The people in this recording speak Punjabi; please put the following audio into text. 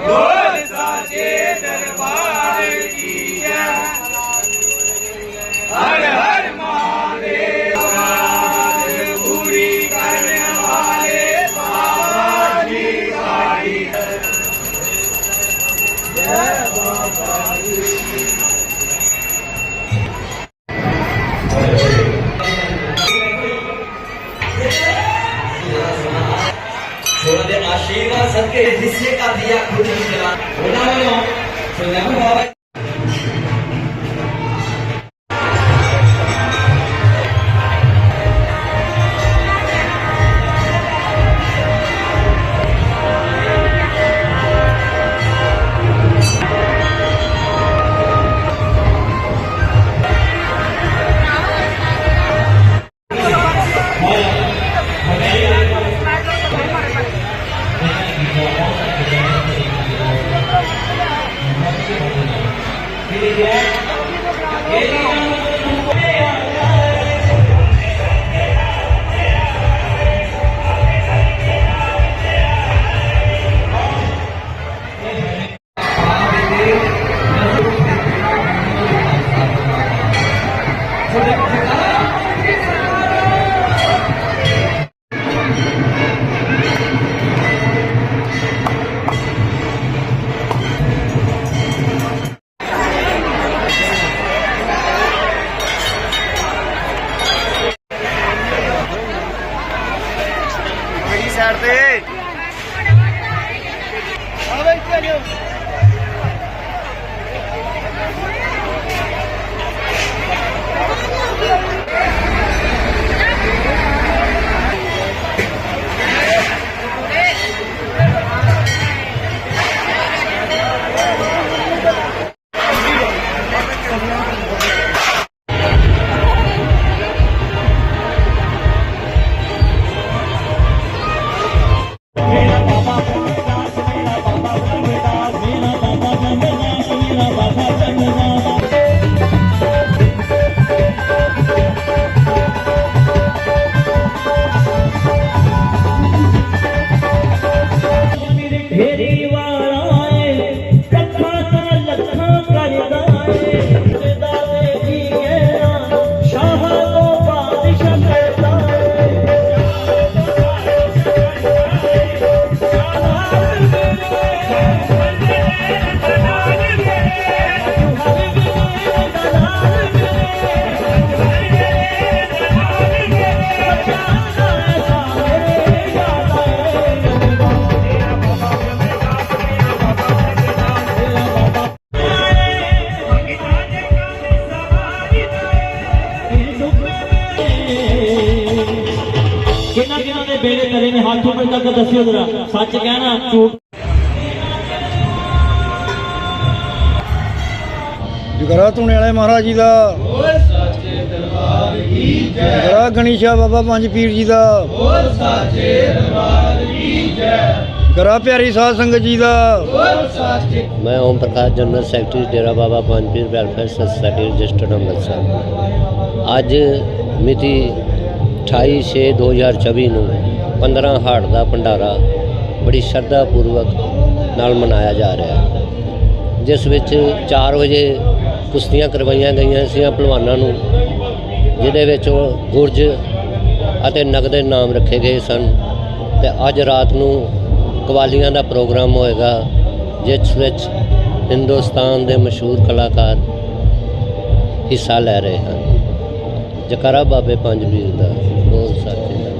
बोल साचे दरबार की जय हर हर जिससे का दिया खुद ही जला होना मानो तो नहीं हुआ Yeah. ਬੇੜੇ ਕਰੇ ਨੇ ਹੱਥ ਉੱਪਰ ਤੱਕ ਦੱਸਿਓ ਜਰਾ। ਸੱਚ ਕਹਿਣਾ ਝੂਠ। ਜਗਰਾ ਧੂਣੇ ਵਾਲੇ ਮਹਾਰਾਜ ਜੀ ਦਾ। ਓਏ ਸਾਚੇ ਦਰਬਾਰ ਕੀ ਜੈ ਜਗਰਾ ਗਣੀਸ਼ਾ ਬਾਬਾ ਪੰਜ ਪੀਰ ਜੀ ਦਾ। ਓਏ ਸਾਚੇ ਦਰਬਾਰ ਕੀ ਜੈ ਗਰਾ ਪਿਆਰੀ ਸਾਧ ਸੰਗਤ ਜੀ ਦਾ। ਮੈਂ Om Prakash general secretary Dera Baba Panjpir welfare society registered Amritsar. ਅੱਜ ਮਿਤੀ 28/6/2024 ਨੂੰ 15 ਹਾੜ ਦਾ ਭੰਡਾਰਾ ਬੜੀ ਸ਼ਰਧਾ ਪੂਰਵਕ ਨਾਲ ਮਨਾਇਆ ਜਾ ਰਿਹਾ ਹੈ। ਜਿਸ ਵਿੱਚ 4 ਵਜੇ ਕੁਸ਼ਤੀਆਂ ਕਰਵਾਈਆਂ ਗਈਆਂ ਸੀ ਪਹਿਲਵਾਨਾਂ ਨੂੰ, ਜਿਹਦੇ ਵਿੱਚ ਉਹ ਗੁਰਜ ਅਤੇ ਨਗਦੇ ਨਾਮ ਰੱਖੇ ਗਏ ਸਨ। ਤੇ ਅੱਜ ਰਾਤ ਨੂੰ ਕਵਾਲੀਆਂ ਦਾ ਪ੍ਰੋਗਰਾਮ ਹੋਏਗਾ, ਜਿਸ ਵਿੱਚ ਹਿੰਦੁਸਤਾਨ ਦੇ ਮਸ਼ਹੂਰ ਕਲਾਕਾਰ ਹਿੱਸਾ ਲੈ ਰਹੇ ਹਨ। ਜਕਾਰਾ ਬਾਬੇ ਪੰਜ ਵੀਰ ਦਾ ਬਹੁਤ ਸਾਥੀ ਦਾ।